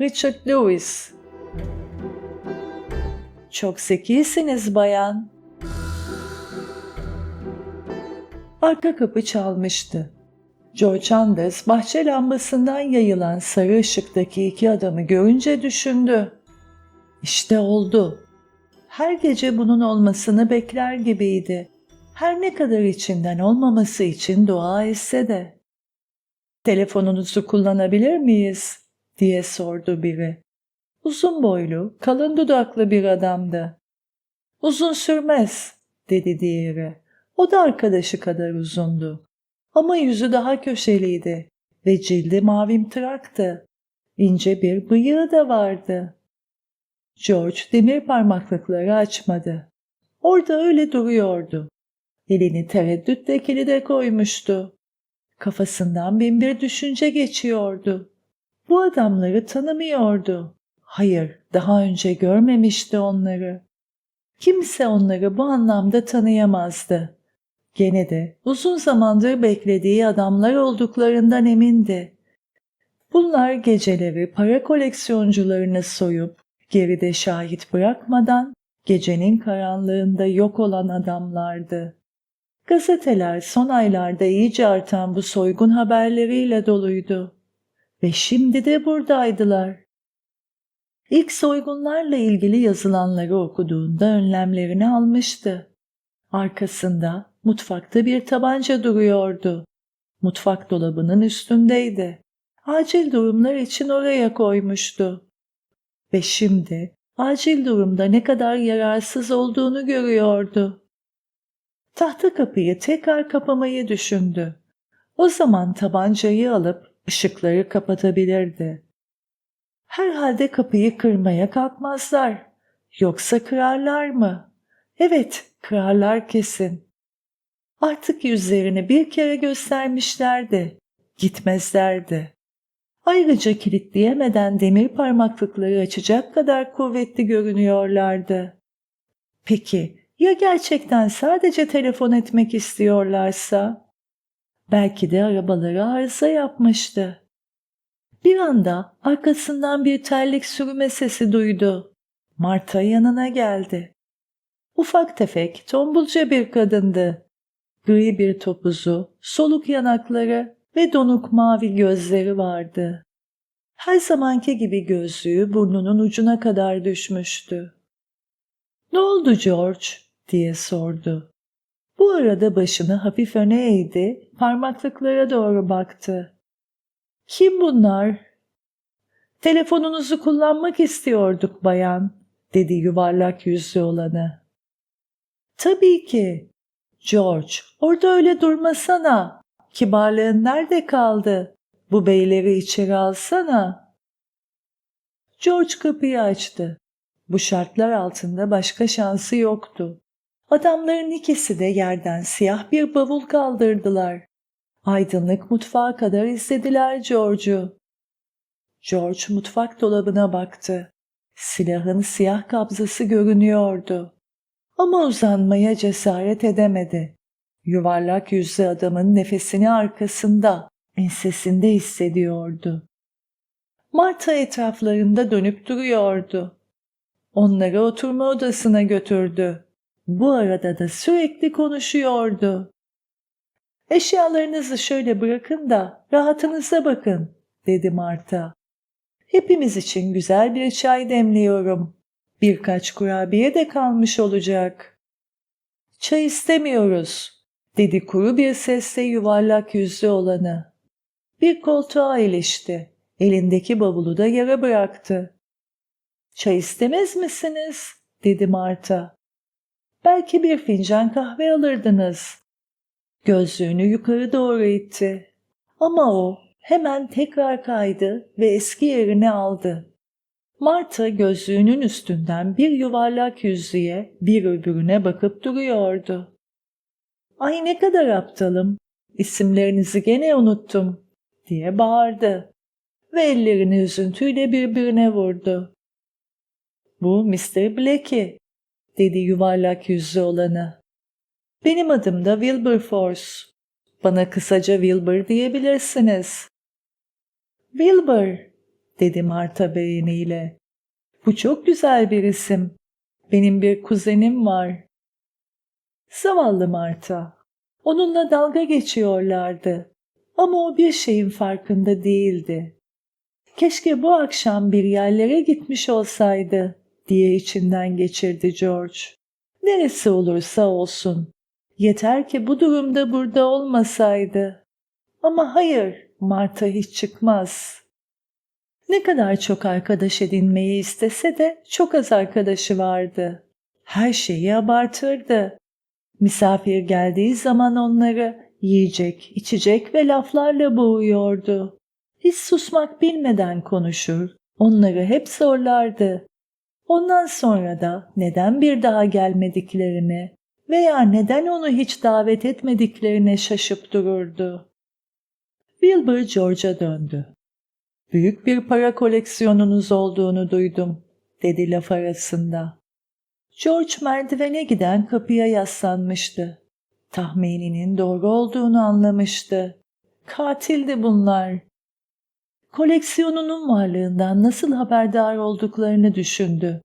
Richard Lewis. Çok zekisiniz bayan. Arka kapı çalmıştı. George Anders bahçe lambasından yayılan sarı ışıktaki iki adamı görünce düşündü. İşte oldu. Her gece bunun olmasını bekler gibiydi. Her ne kadar içinden olmaması için dua etse de. Telefonunuzu kullanabilir miyiz? Diye sordu biri. Uzun boylu, kalın dudaklı bir adamdı. Uzun sürmez, dedi diğeri. O da arkadaşı kadar uzundu. Ama yüzü daha köşeliydi ve cildi mavimtıraktı. İnce bir bıyığı da vardı. George demir parmaklıkları açmadı. Orada öyle duruyordu. Elini tereddütle kilide koymuştu. Kafasından bin bir düşünce geçiyordu. Bu adamları tanımıyordu. Hayır, daha önce görmemişti onları. Kimse onları bu anlamda tanıyamazdı. Gene de uzun zamandır beklediği adamlar olduklarından emindi. Bunlar geceleri para koleksiyoncularını soyup geride şahit bırakmadan gecenin karanlığında yok olan adamlardı. Gazeteler son aylarda iyice artan bu soygun haberleriyle doluydu. Ve şimdi de buradaydılar. İlk soygunlarla ilgili yazılanları okuduğunda önlemlerini almıştı. Arkasında mutfakta bir tabanca duruyordu. Mutfak dolabının üstündeydi. Acil durumlar için oraya koymuştu. Ve şimdi acil durumda ne kadar yararsız olduğunu görüyordu. Tahta kapıyı tekrar kapamayı düşündü. O zaman tabancayı alıp ışıkları kapatabilirdi. Herhalde kapıyı kırmaya kalkmazlar. Yoksa kırarlar mı? Evet, kırarlar kesin. Artık yüzlerini bir kere göstermişlerdi. Gitmezlerdi. Ayrıca kilitleyemeden demir parmaklıkları açacak kadar kuvvetli görünüyorlardı. Peki ya gerçekten sadece telefon etmek istiyorlarsa? Belki de arabaları arıza yapmıştı. Bir anda arkasından bir terlik sürme sesi duydu. Marta yanına geldi. Ufak tefek, tombulca bir kadındı. Gri bir topuzu, soluk yanakları ve donuk mavi gözleri vardı. Her zamanki gibi gözlüğü burnunun ucuna kadar düşmüştü. ''Ne oldu George?'' diye sordu. Bu arada başını hafif öne eğdi, parmaklıklara doğru baktı. ''Kim bunlar?'' ''Telefonunuzu kullanmak istiyorduk bayan.'' dedi yuvarlak yüzlü olanı. ''Tabii ki.'' ''George, orada öyle durmasana. Kibarlığın nerede kaldı? Bu beyleri içeri alsana.'' George kapıyı açtı. Bu şartlar altında başka şansı yoktu. Adamların ikisi de yerden siyah bir bavul kaldırdılar. Aydınlık mutfağa kadar izlediler George'u. George mutfak dolabına baktı. Silahın siyah kabzası görünüyordu. Ama uzanmaya cesaret edemedi. Yuvarlak yüzlü adamın nefesini arkasında, ensesinde hissediyordu. Marta etraflarında dönüp duruyordu. Onları oturma odasına götürdü. Bu arada da sürekli konuşuyordu. Eşyalarınızı şöyle bırakın da rahatınıza bakın, dedi Marta. Hepimiz için güzel bir çay demliyorum. Birkaç kurabiye de kalmış olacak. Çay istemiyoruz, dedi kuru bir sesle yuvarlak yüzlü olanı. Bir koltuğa ilişti. Elindeki bavulu da yere bıraktı. Çay istemez misiniz? dedi Marta. Belki bir fincan kahve alırdınız. Gözlüğünü yukarı doğru itti. Ama o hemen tekrar kaydı ve eski yerini aldı. Marta gözlüğünün üstünden bir yuvarlak yüzlüğe bir öbürüne bakıp duruyordu. Ay ne kadar aptalım, isimlerinizi gene unuttum diye bağırdı ve ellerini üzüntüyle birbirine vurdu. Bu Mr. Blackie dedi yuvarlak yüzlü olanı. Benim adım da Wilberforce. Bana kısaca Wilbur diyebilirsiniz. Wilbur dedi Marta beğeniyle. Bu çok güzel bir isim. Benim bir kuzenim var. Zavallı Marta. Onunla dalga geçiyorlardı. Ama o bir şeyin farkında değildi. Keşke bu akşam bir yerlere gitmiş olsaydı diye içinden geçirdi George. Neresi olursa olsun. Yeter ki bu durumda burada olmasaydı. Ama hayır, Marta hiç çıkmaz. Ne kadar çok arkadaş edinmeyi istese de çok az arkadaşı vardı. Her şeyi abartırdı. Misafir geldiği zaman onları yiyecek, içecek ve laflarla boğuyordu. Hiç susmak bilmeden konuşur, onları hep zorlardı. Ondan sonra da neden bir daha gelmediklerini veya neden onu hiç davet etmediklerine şaşıp dururdu. Wilbur George'a döndü. Büyük bir para koleksiyonunuz olduğunu duydum, dedi laf arasında. George merdivene giden kapıya yaslanmıştı. Tahmininin doğru olduğunu anlamıştı. Katildi bunlar. Koleksiyonunun varlığından nasıl haberdar olduklarını düşündü.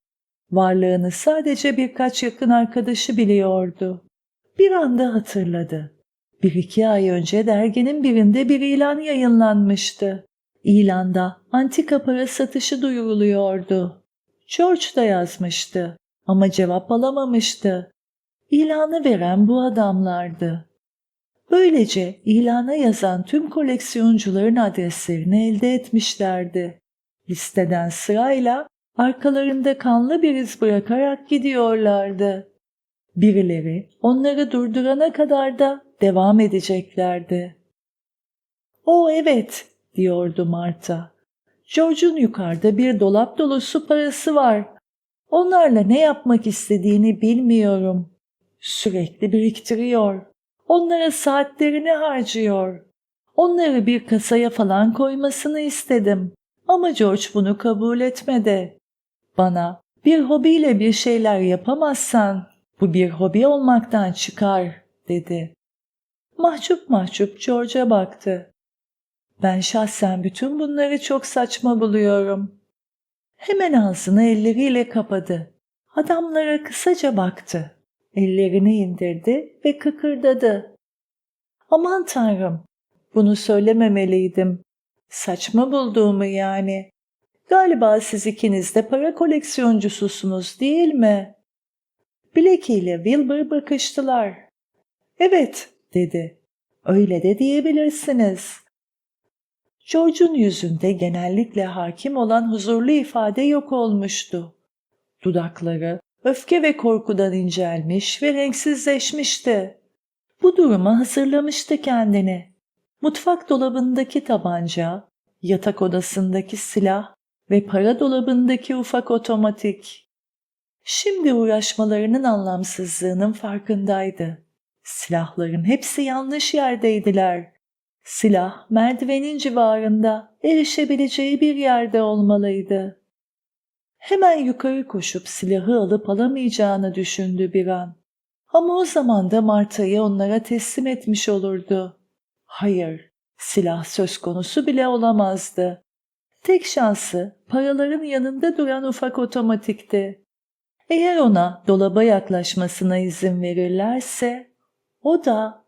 Varlığını sadece birkaç yakın arkadaşı biliyordu. Bir anda hatırladı. Bir iki ay önce derginin birinde bir ilan yayınlanmıştı. İlanda antika para satışı duyuruluyordu. George da yazmıştı ama cevap alamamıştı. İlanı veren bu adamlardı. Böylece ilana yazan tüm koleksiyoncuların adreslerini elde etmişlerdi. Listeden sırayla arkalarında kanlı bir iz bırakarak gidiyorlardı. Birileri onları durdurana kadar da devam edeceklerdi. O evet diyordu Marta. George'un yukarıda bir dolap dolusu parası var. Onlarla ne yapmak istediğini bilmiyorum. Sürekli biriktiriyor. Onlara saatlerini harcıyor. Onları bir kasaya falan koymasını istedim. Ama George bunu kabul etmedi. Bana bir hobiyle bir şeyler yapamazsan bu bir hobi olmaktan çıkar dedi. Mahcup mahcup George'a baktı. Ben şahsen bütün bunları çok saçma buluyorum. Hemen ağzını elleriyle kapadı. Adamlara kısaca baktı. Ellerini indirdi ve kıkırdadı. Aman tanrım, bunu söylememeliydim. Saçma bulduğumu yani. Galiba siz ikiniz de para koleksiyoncususunuz değil mi? Blackie ile Wilbur bakıştılar. Evet, dedi. Öyle de diyebilirsiniz. George'un yüzünde genellikle hakim olan huzurlu ifade yok olmuştu. Dudakları öfke ve korkudan incelmiş ve renksizleşmişti. Bu duruma hazırlamıştı kendini. Mutfak dolabındaki tabanca, yatak odasındaki silah ve para dolabındaki ufak otomatik. Şimdi uğraşmalarının anlamsızlığının farkındaydı. Silahların hepsi yanlış yerdeydiler. Silah merdivenin civarında erişebileceği bir yerde olmalıydı. Hemen yukarı koşup silahı alıp alamayacağını düşündü bir an. Ama o zaman da Marta'yı onlara teslim etmiş olurdu. Hayır, silah söz konusu bile olamazdı. Tek şansı paraların yanında duran ufak otomatikti. Eğer ona dolaba yaklaşmasına izin verirlerse o da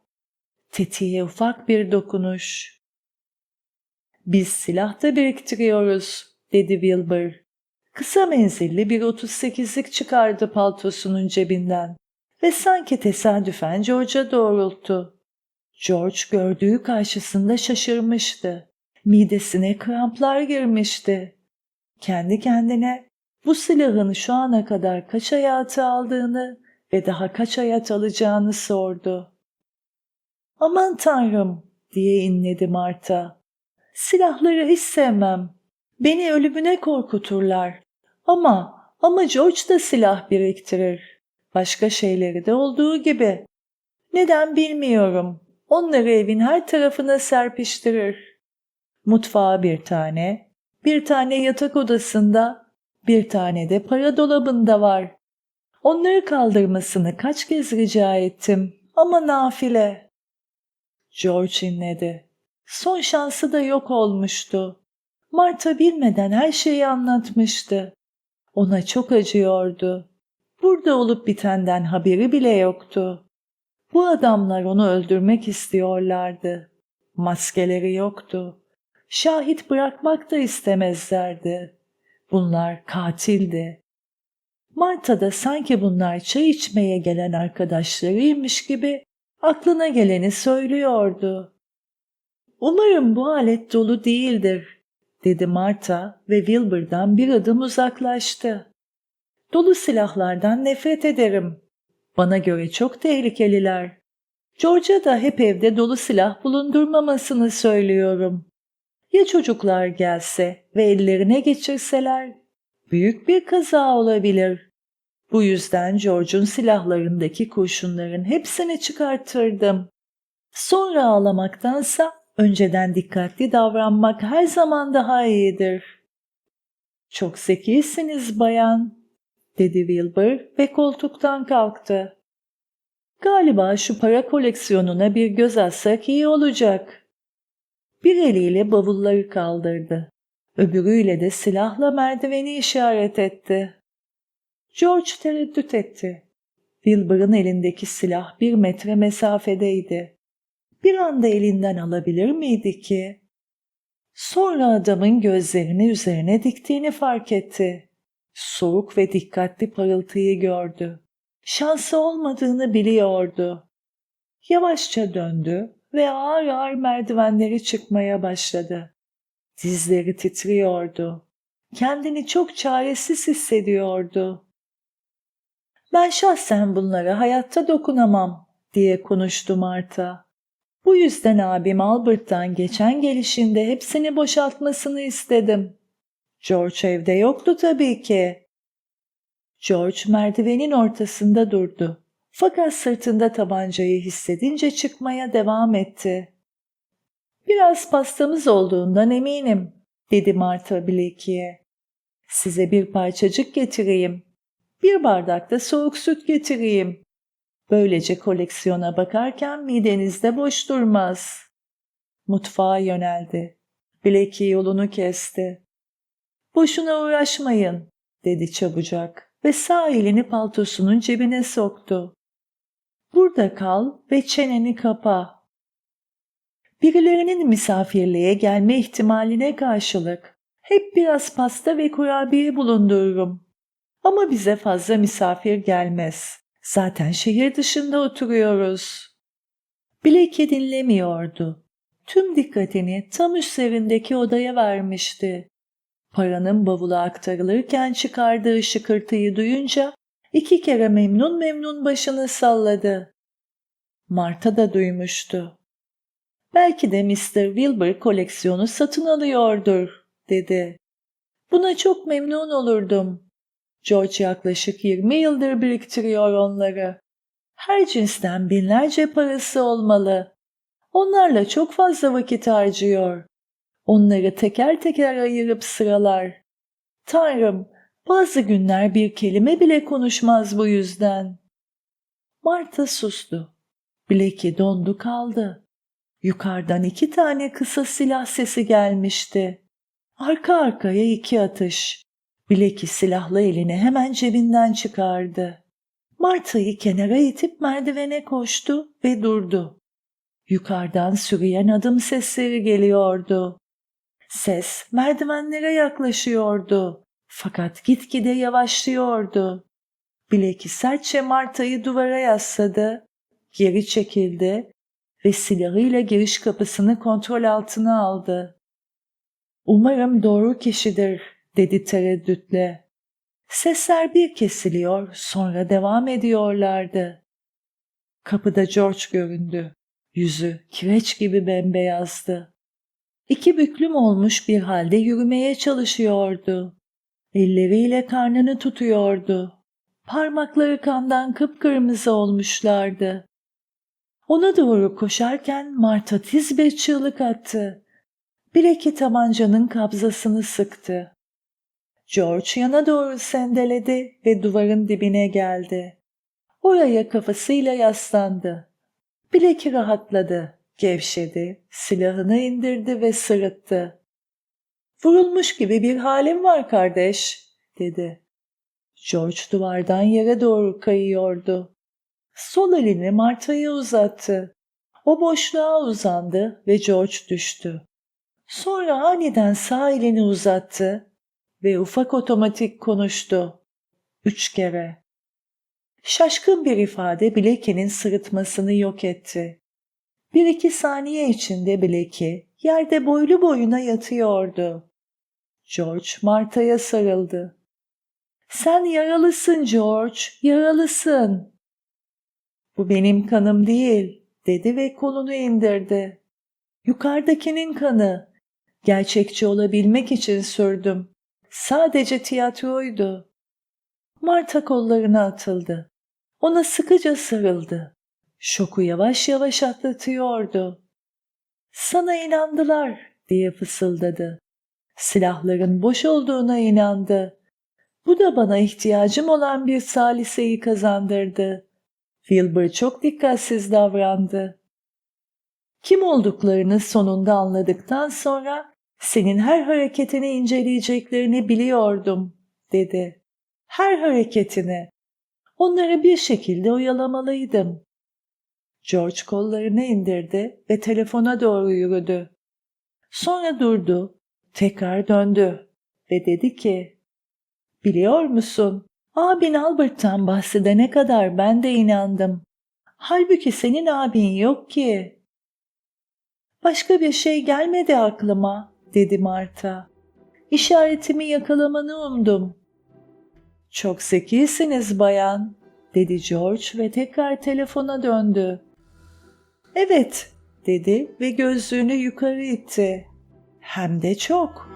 tetiğe ufak bir dokunuş. Biz silah da biriktiriyoruz dedi Wilbur. Kısa menzilli bir 38'lik çıkardı paltosunun cebinden ve sanki tesadüfen George'a doğrulttu. George gördüğü karşısında şaşırmıştı. Midesine kramplar girmişti. Kendi kendine bu silahın şu ana kadar kaç hayatı aldığını ve daha kaç hayat alacağını sordu. Aman tanrım diye inledi Marta. Silahları hiç sevmem. Beni ölümüne korkuturlar. Ama ama George da silah biriktirir. Başka şeyleri de olduğu gibi. Neden bilmiyorum. Onları evin her tarafına serpiştirir. Mutfağa bir tane, bir tane yatak odasında, bir tane de para dolabında var. Onları kaldırmasını kaç kez rica ettim ama nafile. George inledi. Son şansı da yok olmuştu. Marta bilmeden her şeyi anlatmıştı. Ona çok acıyordu. Burada olup bitenden haberi bile yoktu. Bu adamlar onu öldürmek istiyorlardı. Maskeleri yoktu. Şahit bırakmak da istemezlerdi. Bunlar katildi. Marta da sanki bunlar çay içmeye gelen arkadaşlarıymış gibi aklına geleni söylüyordu. Umarım bu alet dolu değildir, dedi Marta ve Wilbur'dan bir adım uzaklaştı. Dolu silahlardan nefret ederim. Bana göre çok tehlikeliler. George'a da hep evde dolu silah bulundurmamasını söylüyorum. Ya çocuklar gelse ve ellerine geçirseler? Büyük bir kaza olabilir. Bu yüzden George'un silahlarındaki kurşunların hepsini çıkarttırdım. Sonra ağlamaktansa önceden dikkatli davranmak her zaman daha iyidir. Çok zekisiniz bayan, dedi Wilbur ve koltuktan kalktı. Galiba şu para koleksiyonuna bir göz atsak iyi olacak. Bir eliyle bavulları kaldırdı. Öbürüyle de silahla merdiveni işaret etti. George tereddüt etti. Wilbur'ın elindeki silah bir metre mesafedeydi. Bir anda elinden alabilir miydi ki? Sonra adamın gözlerini üzerine diktiğini fark etti. Soğuk ve dikkatli parıltıyı gördü. Şansı olmadığını biliyordu. Yavaşça döndü ve ağır ağır merdivenleri çıkmaya başladı. Dizleri titriyordu. Kendini çok çaresiz hissediyordu. Ben şahsen bunlara hayatta dokunamam diye konuştu Marta. Bu yüzden abim Albert'tan geçen gelişinde hepsini boşaltmasını istedim. George evde yoktu tabii ki. George merdivenin ortasında durdu. Fakat sırtında tabancayı hissedince çıkmaya devam etti. Biraz pastamız olduğundan eminim, dedi Marta Blake'ye. Size bir parçacık getireyim. Bir bardak da soğuk süt getireyim. Böylece koleksiyona bakarken midenizde boş durmaz. Mutfağa yöneldi. Blakey yolunu kesti. Boşuna uğraşmayın, dedi çabucak ve sağ elini paltosunun cebine soktu. Burada kal ve çeneni kapa. Birilerinin misafirliğe gelme ihtimaline karşılık hep biraz pasta ve kurabiye bulundururum. Ama bize fazla misafir gelmez. Zaten şehir dışında oturuyoruz. Blake dinlemiyordu. Tüm dikkatini tam üzerindeki odaya vermişti. Paranın bavula aktarılırken çıkardığı şıkırtıyı duyunca iki kere memnun memnun başını salladı. Marta da duymuştu. Belki de Mr. Wilbur koleksiyonu satın alıyordur, dedi. Buna çok memnun olurdum. George yaklaşık 20 yıldır biriktiriyor onları. Her cinsten binlerce parası olmalı. Onlarla çok fazla vakit harcıyor. Onları teker teker ayırıp sıralar. Tanrım, bazı günler bir kelime bile konuşmaz bu yüzden. Marta sustu. Blake dondu kaldı. Yukarıdan iki tane kısa silah sesi gelmişti. Arka arkaya iki atış. Bileki silahlı elini hemen cebinden çıkardı. Marta'yı kenara itip merdivene koştu ve durdu. Yukarıdan sürüyen adım sesleri geliyordu. Ses merdivenlere yaklaşıyordu. Fakat gitgide yavaşlıyordu. Bileki sertçe Marta'yı duvara yasladı, geri çekildi ve silahıyla giriş kapısını kontrol altına aldı. Umarım doğru kişidir, dedi tereddütle. Sesler bir kesiliyor, sonra devam ediyorlardı. Kapıda George göründü. Yüzü kireç gibi bembeyazdı. İki büklüm olmuş bir halde yürümeye çalışıyordu. Elleriyle karnını tutuyordu. Parmakları kandan kıpkırmızı olmuşlardı. Ona doğru koşarken Marta tiz bir çığlık attı. Bileki tabancanın kabzasını sıktı. George yana doğru sendeledi ve duvarın dibine geldi. Oraya kafasıyla yaslandı. Bileki rahatladı, gevşedi, silahını indirdi ve sırıttı. Vurulmuş gibi bir halim var kardeş, dedi. George duvardan yere doğru kayıyordu. Sol elini Marta'ya uzattı. O boşluğa uzandı ve George düştü. Sonra aniden sağ elini uzattı ve ufak otomatik konuştu. Üç kere. Şaşkın bir ifade Blake'nin sırıtmasını yok etti. Bir iki saniye içinde Blake yerde boylu boyuna yatıyordu. George Marta'ya sarıldı. Sen yaralısın George, yaralısın. Bu benim kanım değil, dedi ve kolunu indirdi. Yukarıdakinin kanı. Gerçekçi olabilmek için sürdüm. Sadece tiyatroydu. Marta kollarına atıldı. Ona sıkıca sarıldı. Şoku yavaş yavaş atlatıyordu. Sana inandılar diye fısıldadı. Silahların boş olduğuna inandı. Bu da bana ihtiyacım olan bir saliseyi kazandırdı. Wilbur çok dikkatsiz davrandı. Kim olduklarını sonunda anladıktan sonra senin her hareketini inceleyeceklerini biliyordum, dedi. Her hareketini. Onları bir şekilde oyalamalıydım. George kollarını indirdi ve telefona doğru yürüdü. Sonra durdu, tekrar döndü ve dedi ki, Biliyor musun, abin Albert'tan bahsedene kadar ben de inandım. Halbuki senin abin yok ki. Başka bir şey gelmedi aklıma, dedi Marta. İşaretimi yakalamanı umdum. Çok zekisiniz bayan, dedi George ve tekrar telefona döndü. Evet, dedi ve gözlüğünü yukarı itti. Hem de çok.